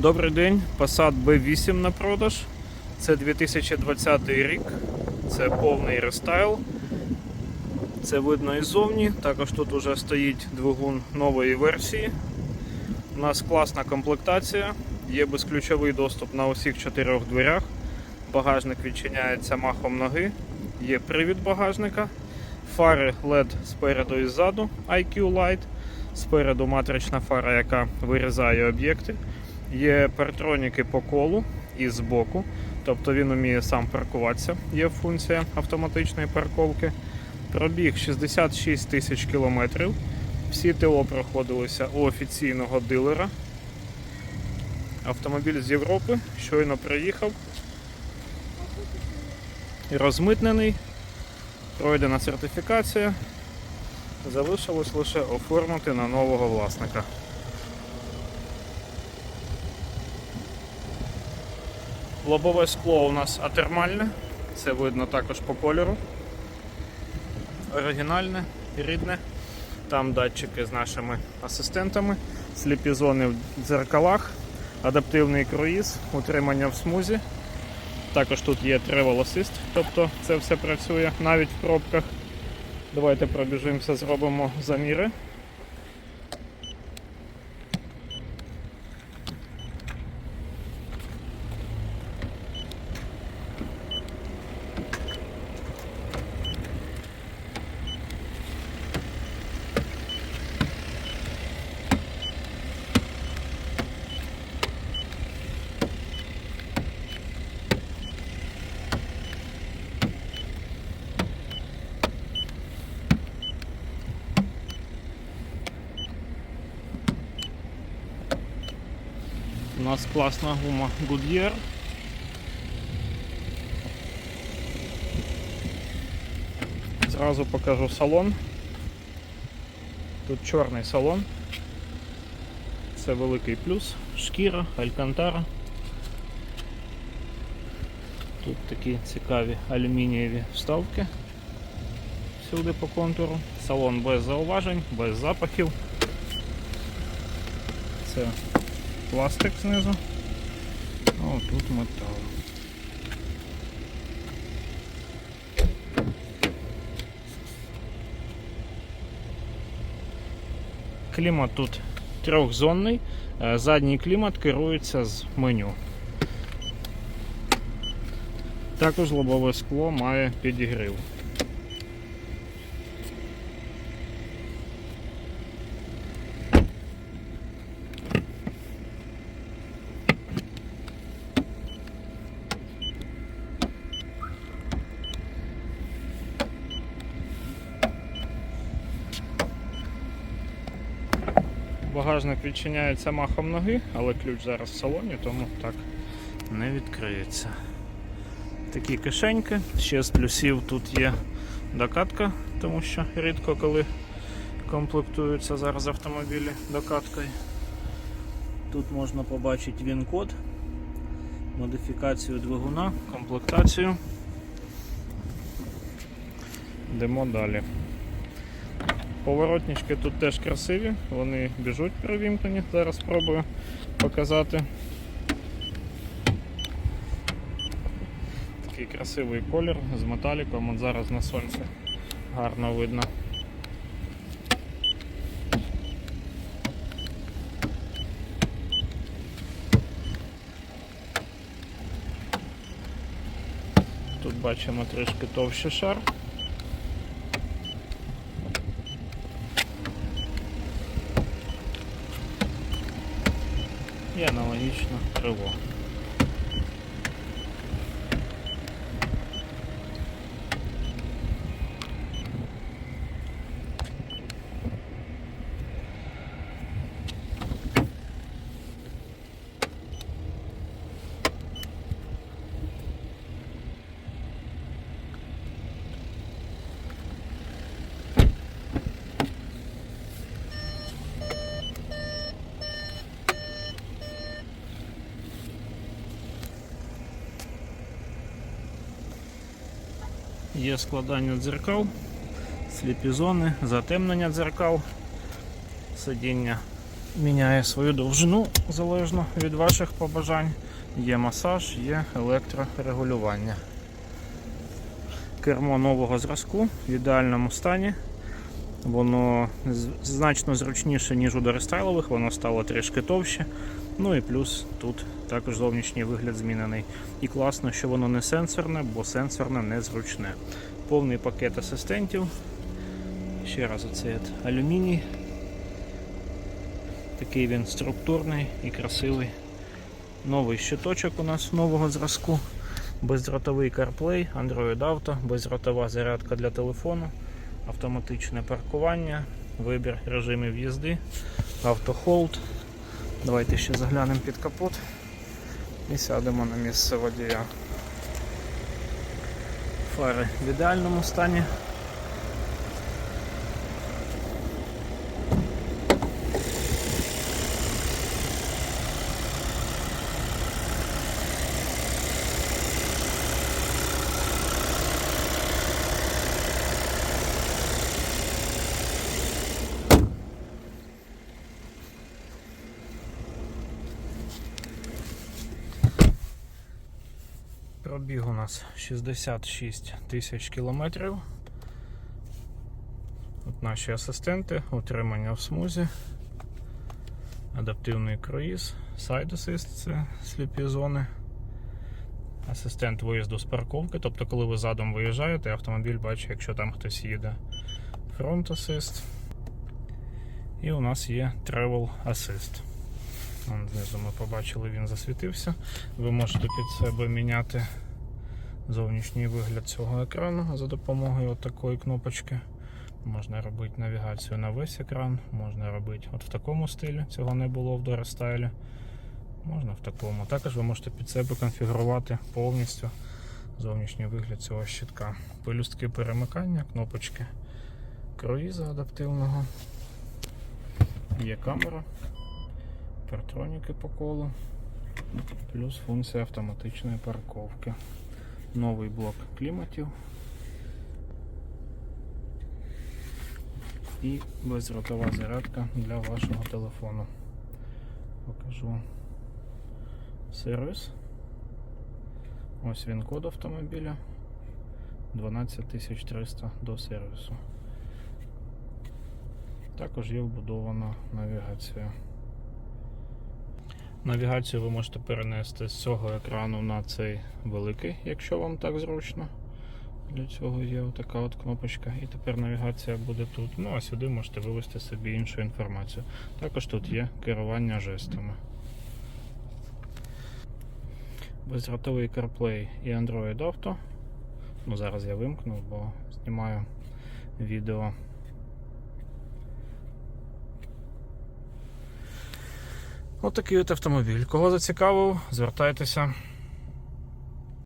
Добрий день, Passat B8 на продаж. Це 2020 рік. Це повний рестайл. Це видно і. Також тут вже стоїть двигун нової версії. У нас класна комплектація, є безключовий доступ на усіх чотирьох дверях. Багажник відчиняється махом ноги, є привід багажника, фари LED спереду і ззаду IQ Light, спереду матрична фара, яка вирізає об'єкти. Є партроніки по колу і збоку, тобто він вміє сам паркуватися. Є функція автоматичної парковки. Пробіг 66 тисяч кілометрів. Всі ТО проходилися у офіційного дилера. Автомобіль з Європи щойно приїхав. Розмитнений, пройдена сертифікація. Залишилось лише оформити на нового власника. Лобове скло у нас атермальне, це видно також по кольору. Оригінальне, рідне. Там датчики з нашими асистентами, сліпі зони в дзеркалах, адаптивний круїз, утримання в смузі. Також тут є Travel тобто це все працює навіть в пробках. Давайте пробіжимося, зробимо заміри. Нас класна гума Goodyear. Зразу покажу салон. Тут чорний салон. Це великий плюс. Шкіра, алькантара. Тут такі цікаві алюмінієві вставки всюди по контуру. Салон без зауважень, без запахів. Це пластик знизу. О, тут метал. Клімат тут трьохзонний, Е, задній клімат керується з меню. Також лобове скло має підігрів. Багажник відчиняється махом ноги, але ключ зараз в салоні, тому так не відкриється. Такі кишеньки. Ще з плюсів тут є докатка, тому що рідко коли комплектуються зараз автомобілі докаткою. Тут можна побачити він-код, модифікацію двигуна, комплектацію. Йдемо далі. Поворотнички тут теж красиві, вони біжуть при. Зараз спробую показати. Такий красивий колір з металіком, от зараз на сонці гарно видно. Тут бачимо трішки товщий шар. І аналогічно крило. Є складання дзеркал, сліпі зони, затемнення дзеркал, сидіння міняє свою довжину залежно від ваших побажань. Є масаж, є електрорегулювання. Кермо нового зразку в ідеальному стані. Воно значно зручніше, ніж у дорестайлових, воно стало трішки товще. Ну і плюс тут також зовнішній вигляд змінений. І класно, що воно не сенсорне, бо сенсорне незручне. Повний пакет асистентів. Ще раз оцей алюміній. Такий він структурний і красивий. Новий щиточок у нас нового зразку. Бездротовий CarPlay, Android Auto, бездротова зарядка для телефону, автоматичне паркування, вибір режимів їзди, автохолд. Давайте ще заглянемо під капот і сядемо на місце водія. Фари в ідеальному стані. Пробіг у нас 66 тисяч кілометрів. От наші асистенти, утримання в смузі, адаптивний круїз, Assist – це сліпі зони. Асистент виїзду з парковки, тобто, коли ви задом виїжджаєте, автомобіль бачить, якщо там хтось їде. Front Assist. І у нас є Travel Assist. Вон знизу ми побачили, він засвітився. Ви можете під себе міняти зовнішній вигляд цього екрану за допомогою такої кнопочки. Можна робити навігацію на весь екран, можна робити от в такому стилі, цього не було в Дорестайлі. Можна в такому. Також ви можете під себе конфігурувати повністю зовнішній вигляд цього щитка. Пелюстки перемикання, кнопочки круїза адаптивного. Є камера партроніки по колу, плюс функція автоматичної парковки. Новий блок кліматів і безротова зарядка для вашого телефону. Покажу сервіс. Ось він код автомобіля. 12300 до сервісу. Також є вбудована навігація. Навігацію ви можете перенести з цього екрану на цей великий, якщо вам так зручно. Для цього є така от кнопочка. І тепер навігація буде тут. Ну а сюди можете вивести собі іншу інформацію. Також тут є керування жестами. Безротовий CarPlay і Android Auto. Ну, зараз я вимкну, бо знімаю відео. Отакий от автомобіль. Кого зацікавив, звертайтеся.